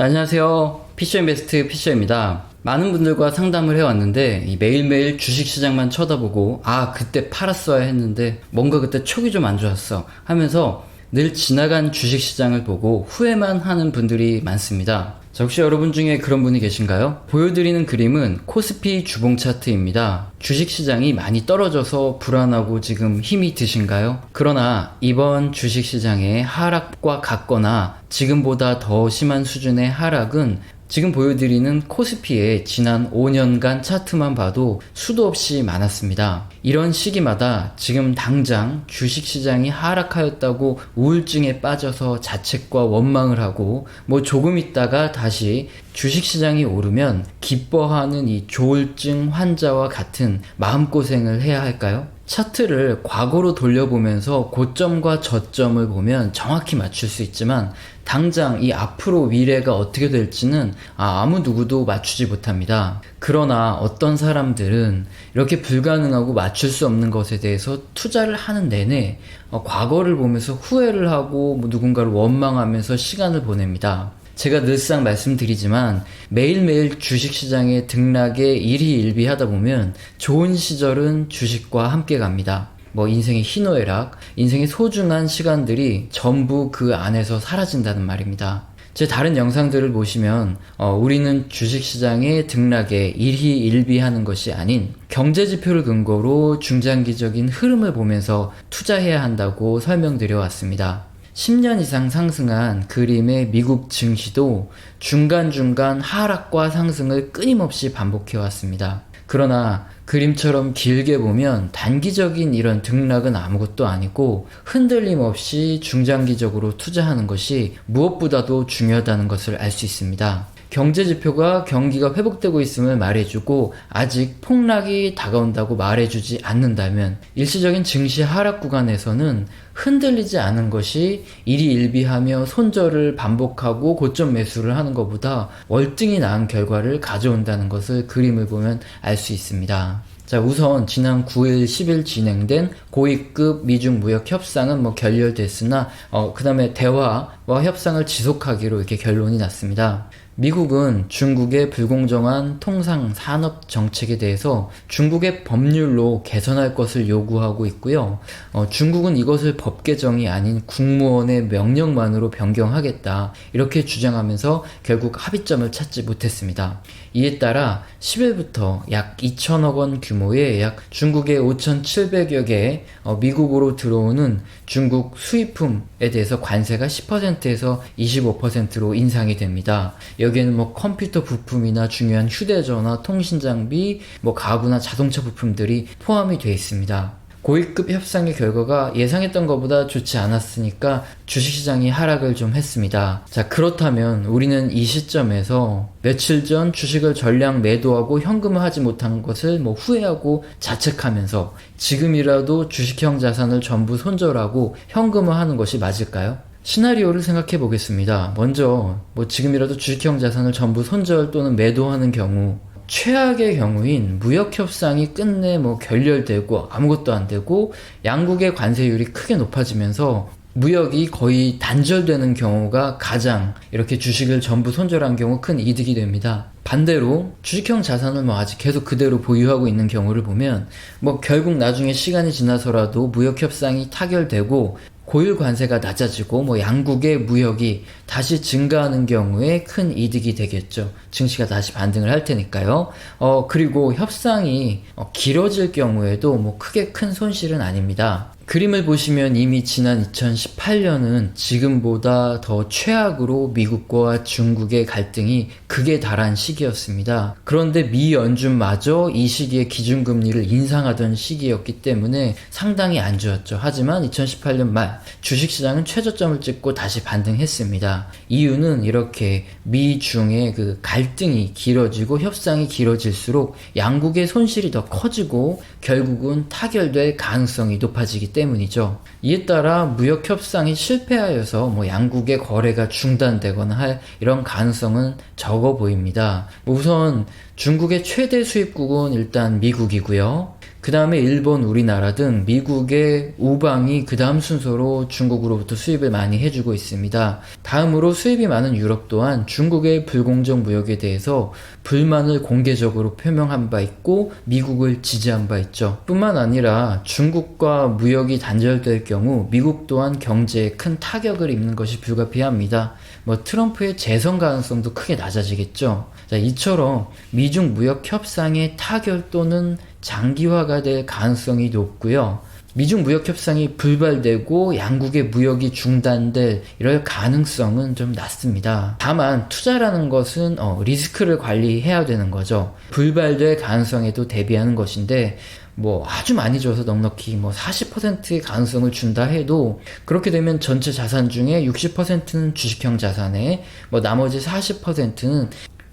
네, 안녕하세요. 피셔인베스트 피셔입니다. 많은 분들과 상담을 해왔는데 이 매일매일 주식시장만 쳐다보고 아 그때 팔았어야 했는데 뭔가 그때 촉이 좀 안 좋았어 하면서 늘 지나간 주식시장을 보고 후회만 하는 분들이 많습니다. 자, 혹시 여러분 중에 그런 분이 계신가요? 보여드리는 그림은 코스피 주봉 차트입니다. 주식시장이 많이 떨어져서 불안하고 지금 힘이 드신가요? 그러나 이번 주식시장의 하락과 같거나 지금보다 더 심한 수준의 하락은 지금 보여드리는 코스피의 지난 5년간 차트만 봐도 수도 없이 많았습니다. 이런 시기마다 지금 당장 주식시장이 하락하였다고 우울증에 빠져서 자책과 원망을 하고 뭐 조금 있다가 다시 주식시장이 오르면 기뻐하는 이 조울증 환자와 같은 마음고생을 해야 할까요? 차트를 과거로 돌려보면서 고점과 저점을 보면 정확히 맞출 수 있지만 당장 이 앞으로 미래가 어떻게 될지는 아, 무 누구도 맞추지 못합니다. 그러나 어떤 사람들은 이렇게 불가능하고 맞출 수 없는 것에 대해서 투자를 하는 내내 어, 과거를 보면서 후회를 하고 뭐 누군가를 원망하면서 시간을 보냅니다. 제가 늘상 말씀드리지만 매일매일 주식시장의 등락에 일희일비하다 보면 좋은 시절은 주식과 함께 갑니다. 뭐 인생의 희노애락, 인생의 소중한 시간들이 전부 그 안에서 사라진다는 말입니다. 제 다른 영상들을 보시면 어, 우리는 주식시장의 등락에 일희일비하는 것이 아닌 경제지표를 근거로 중장기적인 흐름을 보면서 투자해야 한다고 설명드려 왔습니다. 10년 이상 상승한 그림의 미국 증시도 중간중간 하락과 상승을 끊임없이 반복해 왔습니다. 그러나 그림처럼 길게 보면 단기적인 이런 등락은 아무것도 아니고 흔들림 없이 중장기적으로 투자하는 것이 무엇보다도 중요하다는 것을 알 수 있습니다. 경제 지표가 경기가 회복되고 있음을 말해주고 아직 폭락이 다가온다고 말해주지 않는다면 일시적인 증시 하락 구간에서는 흔들리지 않은 것이 일희일비하며 손절을 반복하고 고점 매수를 하는 것보다 월등히 나은 결과를 가져온다는 것을 그림을 보면 알 수 있습니다. 자, 우선 지난 9일, 10일 진행된 고위급 미중 무역 협상은 뭐 결렬됐으나 어, 그 다음에 대화와 협상을 지속하기로 이렇게 결론이 났습니다. 미국은 중국의 불공정한 통상 산업 정책에 대해서 중국의 법률로 개선할 것을 요구하고 있고요. 어, 중국은 이것을 법 개정이 아닌 국무원의 명령만으로 변경하겠다. 이렇게 주장하면서 결국 합의점을 찾지 못했습니다. 이에 따라 10일부터 약 2천억 원 규모의 약 중국의 5,700여 개의 어, 미국으로 들어오는 중국 수입품에 대해서 관세가 10%에서 25%로 인상이 됩니다. 에는 뭐 컴퓨터 부품이나 중요한 휴대전화, 통신 장비, 뭐 가구나 자동차 부품들이 포함이 되어 있습니다. 고위급 협상의 결과가 예상했던 것보다 좋지 않았으니까 주식시장이 하락을 좀 했습니다. 자, 그렇다면 우리는 이 시점에서 며칠 전 주식을 전량 매도하고 현금을 하지 못한 것을 뭐 후회하고 자책하면서 지금이라도 주식형 자산을 전부 손절하고 현금을 하는 것이 맞을까요? 시나리오를 생각해 보겠습니다. 먼저 뭐 지금이라도 주식형 자산을 전부 손절 또는 매도하는 경우 최악의 경우인 무역 협상이 끝내 뭐 결렬되고 아무것도 안 되고 양국의 관세율이 크게 높아지면서 무역이 거의 단절되는 경우가 가장 이렇게 주식을 전부 손절한 경우 큰 이득이 됩니다. 반대로 주식형 자산을 뭐 아직 계속 그대로 보유하고 있는 경우를 보면 뭐 결국 나중에 시간이 지나서라도 무역 협상이 타결되고 고율 관세가 낮아지고 뭐 양국의 무역이 다시 증가하는 경우에 큰 이득이 되겠죠. 증시가 다시 반등을 할 테니까요. 어 그리고 협상이 어, 길어질 경우에도 뭐 크게 큰 손실은 아닙니다. 그림을 보시면 이미 지난 2018년은 지금보다 더 최악으로 미국과 중국의 갈등이 극에 달한 시기였습니다. 그런데 미 연준마저 이 시기에 기준금리를 인상하던 시기였기 때문에 상당히 안 좋았죠. 하지만 2018년 말 주식시장은 최저점을 찍고 다시 반등했습니다. 이유는 이렇게 미 중의 그 갈등이 길어지고 협상이 길어질수록 양국의 손실이 더 커지고 결국은 타결될 가능성이 높아지기 때문에 때문이죠. 이에 따라 무역 협상이 실패하여서 뭐 양국의 거래가 중단되거나 할 이런 가능성은 적어 보입니다. 우선 중국의 최대 수입국은 일단 미국이고요. 그 다음에 일본, 우리나라 등 미국의 우방이 그 다음 순서로 중국으로부터 수입을 많이 해주고 있습니다. 다음으로 수입이 많은 유럽 또한 중국의 불공정 무역에 대해서 불만을 공개적으로 표명한 바 있고 미국을 지지한 바 있죠. 뿐만 아니라 중국과 무역이 단절될 경우 미국 또한 경제에 큰 타격을 입는 것이 불가피합니다. 뭐 트럼프의 재선 가능성도 크게 낮아지겠죠. 자, 이처럼 미중 무역 협상의 타결 또는 장기화가 될 가능성이 높고요. 미중 무역 협상이 불발되고 양국의 무역이 중단될 이럴 가능성은 좀 낮습니다. 다만 투자라는 것은 어, 리스크를 관리해야 되는 거죠. 불발될 가능성에도 대비하는 것인데 뭐 아주 많이 줘서 넉넉히 뭐 40%의 가능성을 준다 해도 그렇게 되면 전체 자산 중에 60%는 주식형 자산에 뭐 나머지 40%는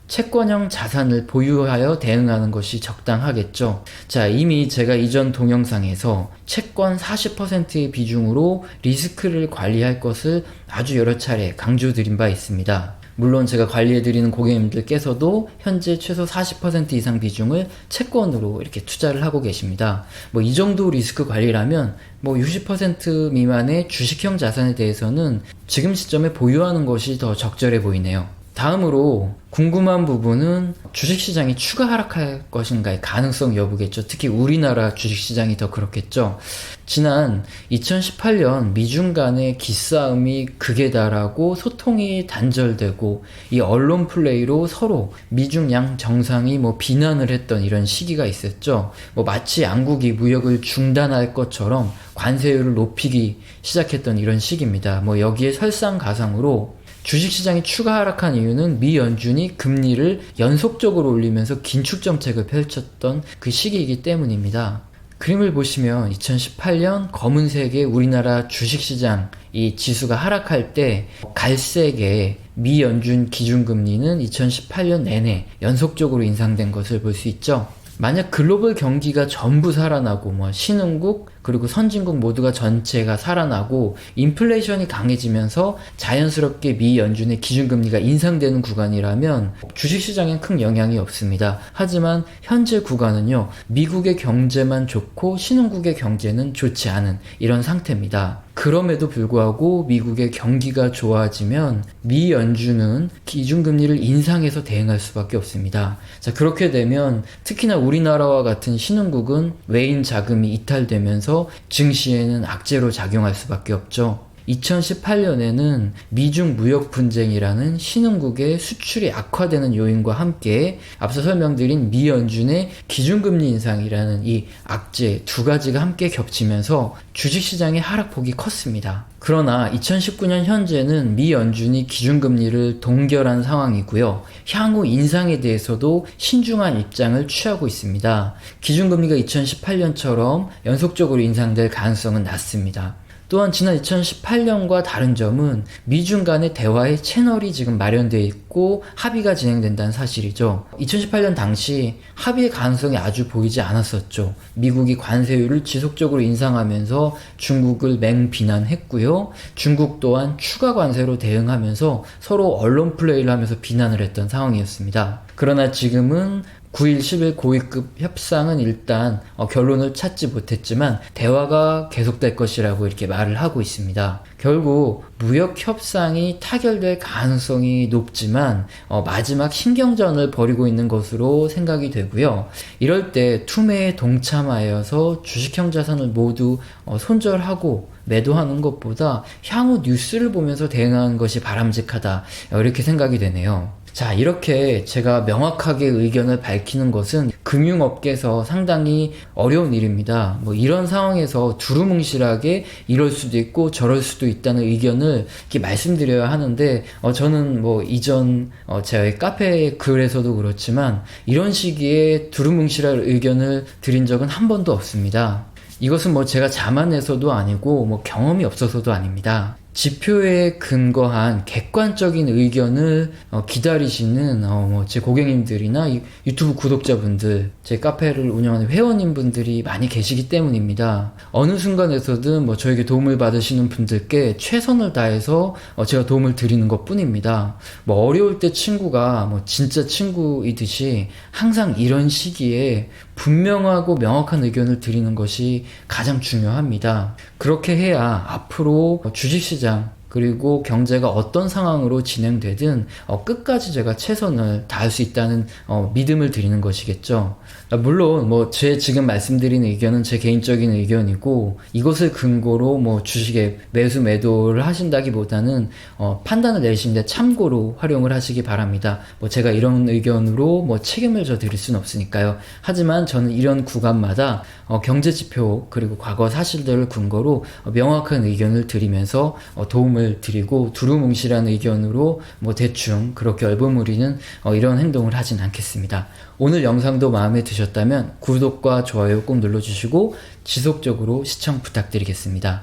채권형 자산을 보유하여 대응하는 것이 적당하겠죠. 자, 이미 제가 이전 동영상에서 채권 40%의 비중으로 리스크를 관리할 것을 아주 여러 차례 강조드린 바 있습니다. 물론 제가 관리해드리는 고객님들께서도 현재 최소 40% 이상 비중을 채권으로 이렇게 투자를 하고 계십니다. 뭐 이 정도 리스크 관리라면 뭐 60% 미만의 주식형 자산에 대해서는 지금 시점에 보유하는 것이 더 적절해 보이네요. 다음으로 궁금한 부분은 주식시장이 추가 하락할 것인가의 가능성 여부겠죠. 특히 우리나라 주식시장이 더 그렇겠죠. 지난 2018년 미중 간의 기싸움이 극에 달하고 소통이 단절되고 이 언론 플레이로 서로 미중 양 정상이 뭐 비난을 했던 이런 시기가 있었죠. 뭐 마치 양국이 무역을 중단할 것처럼 관세율을 높이기 시작했던 이런 시기입니다. 뭐 여기에 설상가상으로 주식시장이 추가 하락한 이유는 미 연준이 금리를 연속적으로 올리면서 긴축 정책을 펼쳤던 그 시기이기 때문입니다. 그림을 보시면 2018년 검은색의 우리나라 주식시장 이 지수가 하락할 때 갈색의 미 연준 기준금리는 2018년 내내 연속적으로 인상된 것을 볼 수 있죠. 만약 글로벌 경기가 전부 살아나고 뭐 신흥국 그리고 선진국 모두가 전체가 살아나고 인플레이션이 강해지면서 자연스럽게 미 연준의 기준금리가 인상되는 구간이라면 주식시장엔 큰 영향이 없습니다. 하지만 현재 구간은요 미국의 경제만 좋고 신흥국의 경제는 좋지 않은 이런 상태입니다. 그럼에도 불구하고 미국의 경기가 좋아지면 미 연준은 기준금리를 인상해서 대응할 수밖에 없습니다. 자, 그렇게 되면 특히나 우리나라와 같은 신흥국은 외인 자금이 이탈되면서 증시에는 악재로 작용할 수밖에 없죠. 2018년에는 미중 무역 분쟁이라는 신흥국의 수출이 악화되는 요인과 함께 앞서 설명드린 미 연준의 기준금리 인상이라는 이 악재 두 가지가 함께 겹치면서 주식시장의 하락폭이 컸습니다. 그러나 2019년 현재는 미 연준이 기준금리를 동결한 상황이고요. 향후 인상에 대해서도 신중한 입장을 취하고 있습니다. 기준금리가 2018년처럼 연속적으로 인상될 가능성은 낮습니다. 또한 지난 2018년과 다른 점은 미중 간의 대화의 채널이 지금 마련되어 있고 합의가 진행된다는 사실이죠. 2018년 당시 합의의 가능성이 아주 보이지 않았었죠. 미국이 관세율을 지속적으로 인상하면서 중국을 맹비난했고요. 중국 또한 추가 관세로 대응하면서 서로 언론 플레이를 하면서 비난을 했던 상황이었습니다. 그러나 지금은 9일 10일 고위급 협상은 일단 어, 결론을 찾지 못했지만 대화가 계속될 것이라고 이렇게 말을 하고 있습니다. 결국 무역 협상이 타결될 가능성이 높지만 어, 마지막 신경전을 벌이고 있는 것으로 생각이 되고요. 이럴 때 투매에 동참하여서 주식형 자산을 모두 어, 손절하고 매도하는 것보다 향후 뉴스를 보면서 대응하는 것이 바람직하다 이렇게 생각이 되네요. 자, 이렇게 제가 명확하게 의견을 밝히는 것은 금융업계에서 상당히 어려운 일입니다. 뭐 이런 상황에서 두루뭉실하게 이럴 수도 있고 저럴 수도 있다는 의견을 이렇게 말씀드려야 하는데, 어, 저는 뭐 이전, 어, 제가 카페 글에서도 그렇지만 이런 시기에 두루뭉실할 의견을 드린 적은 한 번도 없습니다. 이것은 뭐 제가 자만해서도 아니고 뭐 경험이 없어서도 아닙니다. 지표에 근거한 객관적인 의견을 어, 기다리시는 어, 뭐 제 고객님들이나 이 유튜브 구독자분들, 제 카페를 운영하는 회원님분들이 많이 계시기 때문입니다. 어느 순간에서든 뭐 저에게 도움을 받으시는 분들께 최선을 다해서 어, 제가 도움을 드리는 것 뿐입니다. 뭐 어려울 때 친구가 뭐 진짜 친구이듯이 항상 이런 시기에 분명하고 명확한 의견을 드리는 것이 가장 중요합니다. 그렇게 해야 앞으로 주식시장 장. 그리고 경제가 어떤 상황으로 진행되든 어, 끝까지 제가 최선을 다할 수 있다는 어, 믿음을 드리는 것이겠죠. 아, 물론 뭐 제 지금 말씀드리는 의견은 제 개인적인 의견이고 이것을 근거로 뭐 주식에 매수 매도를 하신다기보다는 어, 판단을 내리시는데 참고로 활용을 하시기 바랍니다. 뭐 제가 이런 의견으로 뭐 책임을 져 드릴 수는 없으니까요. 하지만 저는 이런 구간마다 어, 경제 지표 그리고 과거 사실들을 근거로 어, 명확한 의견을 드리면서 어, 도움 을 드리고 두루뭉실한 의견으로 뭐 대충 그렇게 얼버무리는 어, 이런 행동을 하진 않겠습니다. 오늘 영상도 마음에 드셨다면 구독과 좋아요 꼭 눌러주시고 지속적으로 시청 부탁드리겠습니다.